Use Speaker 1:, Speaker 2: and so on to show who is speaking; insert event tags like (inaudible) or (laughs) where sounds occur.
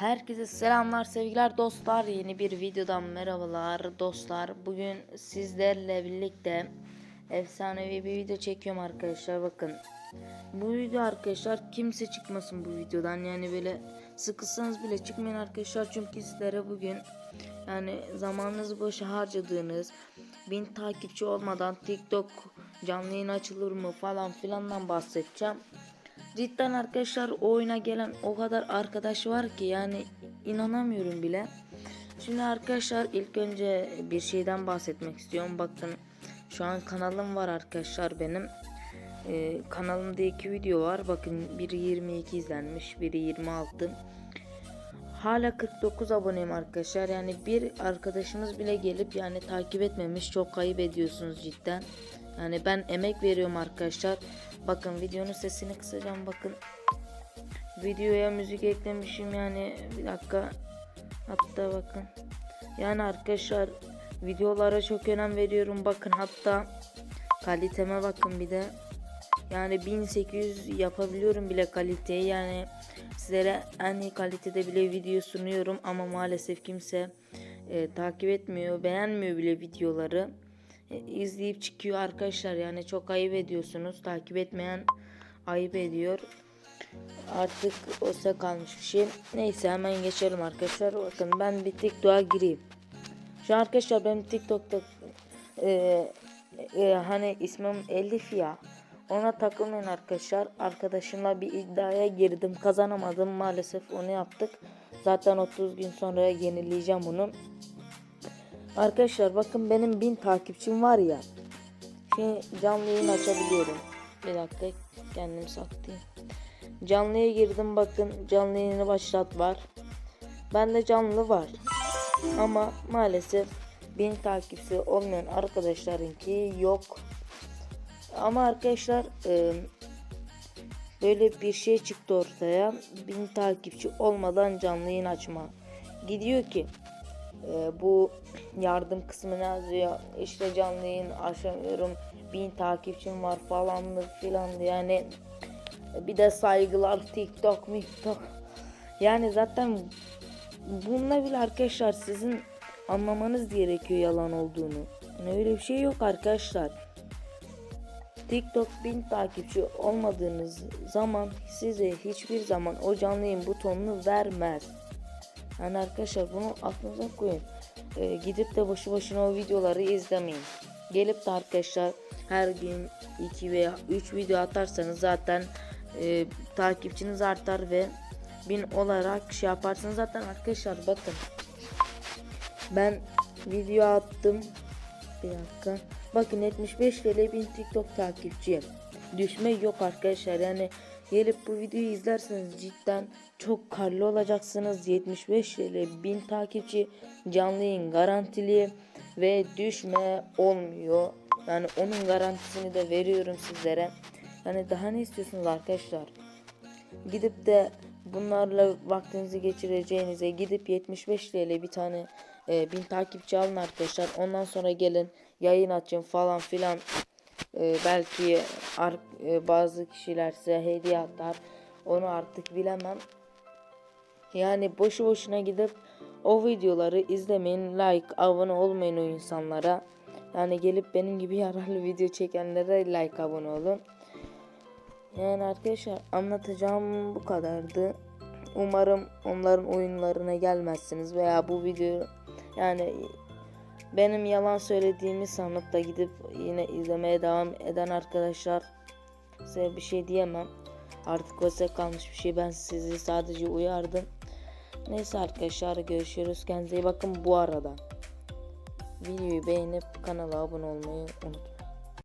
Speaker 1: Herkese selamlar sevgiler dostlar. Yeni bir videodan merhabalar dostlar. Bugün sizlerle birlikte efsanevi bir video çekiyorum arkadaşlar bakın. Bu video arkadaşlar kimse çıkmasın bu videodan. Yani böyle sıkılsanız bile çıkmayın arkadaşlar. Çünkü sizlere bugün yani zamanınızı boşa harcadığınız bin takipçi olmadan TikTok canlı yayın açılır mı falan filandan bahsedeceğim Cidden arkadaşlar oyuna gelen o kadar arkadaş var ki yani inanamıyorum bile. Şimdi arkadaşlar ilk önce bir şeyden bahsetmek istiyorum. Bakın şu an kanalım var arkadaşlar benim. Ee, kanalımda iki video var. Bakın biri 22 izlenmiş, biri 26. Hala 49 aboneyim arkadaşlar. Yani bir arkadaşımız bile gelip yani takip etmemiş. Çok kayıp ediyorsunuz cidden. Yani ben emek veriyorum arkadaşlar. Bakın videonun sesini kısacağım bakın. Videoya müzik eklemişim yani bir dakika. Hatta bakın. Yani arkadaşlar videolara çok önem veriyorum. Bakın hatta kaliteme bakın bir de. Yani 1800 yapabiliyorum bile kaliteyi yani sizlere en iyi kalitede bile video sunuyorum ama maalesef kimse e, takip etmiyor beğenmiyor bile videoları izleyip çıkıyor arkadaşlar. Yani çok ayıp ediyorsunuz. Takip etmeyen ayıp ediyor. Artık o size kalmış bir şey. Neyse hemen geçelim arkadaşlar. Bakın ben bir TikTok'a gireyim. Şu arkadaşlar benim TikTok'ta e, e, hani ismim Elif ya. Ona takılmayın arkadaşlar. Arkadaşımla bir iddiaya girdim. Kazanamadım. Maalesef onu yaptık. Zaten 30 gün sonra yenileyeceğim bunu Arkadaşlar bakın benim bin takipçim var ya. Şimdi canlı yayın açabiliyorum. Bir dakika kendim saklayayım. Canlıya girdim bakın canlı yayını başlat var. Bende canlı var. Ama maalesef bin takipçisi olmayan arkadaşlarınki yok. Ama arkadaşlar e, böyle bir şey çıktı ortaya. Bin takipçi olmadan canlı yayın açma. Gidiyor ki e, bu yardım kısmına yazıyor. İşte canlı yayın açamıyorum. Bin takipçim var falanlı filanlı yani bir de saygılar TikTok TikTok. Yani zaten bununla bile arkadaşlar sizin anlamanız gerekiyor yalan olduğunu. Yani öyle bir şey yok arkadaşlar. TikTok bin takipçi olmadığınız zaman size hiçbir zaman o canlı butonunu vermez. Yani arkadaşlar bunu aklınıza koyun. Ee, gidip de boşu boşuna o videoları izlemeyin. Gelip de arkadaşlar her gün 2 veya 3 video atarsanız zaten e, takipçiniz artar ve bin olarak şey yaparsınız zaten arkadaşlar bakın. Ben video attım. Bir dakika. Bakın 75 TL bin TikTok takipçi. Düşme yok arkadaşlar yani gelip bu videoyu izlerseniz cidden çok karlı olacaksınız. 75 TL 1000 takipçi canlı yayın garantili ve düşme olmuyor. Yani onun garantisini de veriyorum sizlere. Yani daha ne istiyorsunuz arkadaşlar? Gidip de bunlarla vaktinizi geçireceğinize gidip 75 TL bir tane e, 1000 takipçi alın arkadaşlar. Ondan sonra gelin yayın açın falan filan. E, belki ar- e, bazı kişiler size hediye atar. Onu artık bilemem. Yani boşu boşuna gidip o videoları izlemeyin, like, abone olmayın o insanlara. Yani gelip benim gibi (laughs) yararlı video çekenlere like, abone olun. Yani arkadaşlar anlatacağım bu kadardı. Umarım onların oyunlarına gelmezsiniz veya bu video yani benim yalan söylediğimi sanıp da gidip yine izlemeye devam eden arkadaşlar size bir şey diyemem. Artık size kalmış bir şey. Ben sizi sadece uyardım. Neyse arkadaşlar görüşürüz. Kendinize iyi bakın bu arada. Videoyu beğenip kanala abone olmayı unutmayın.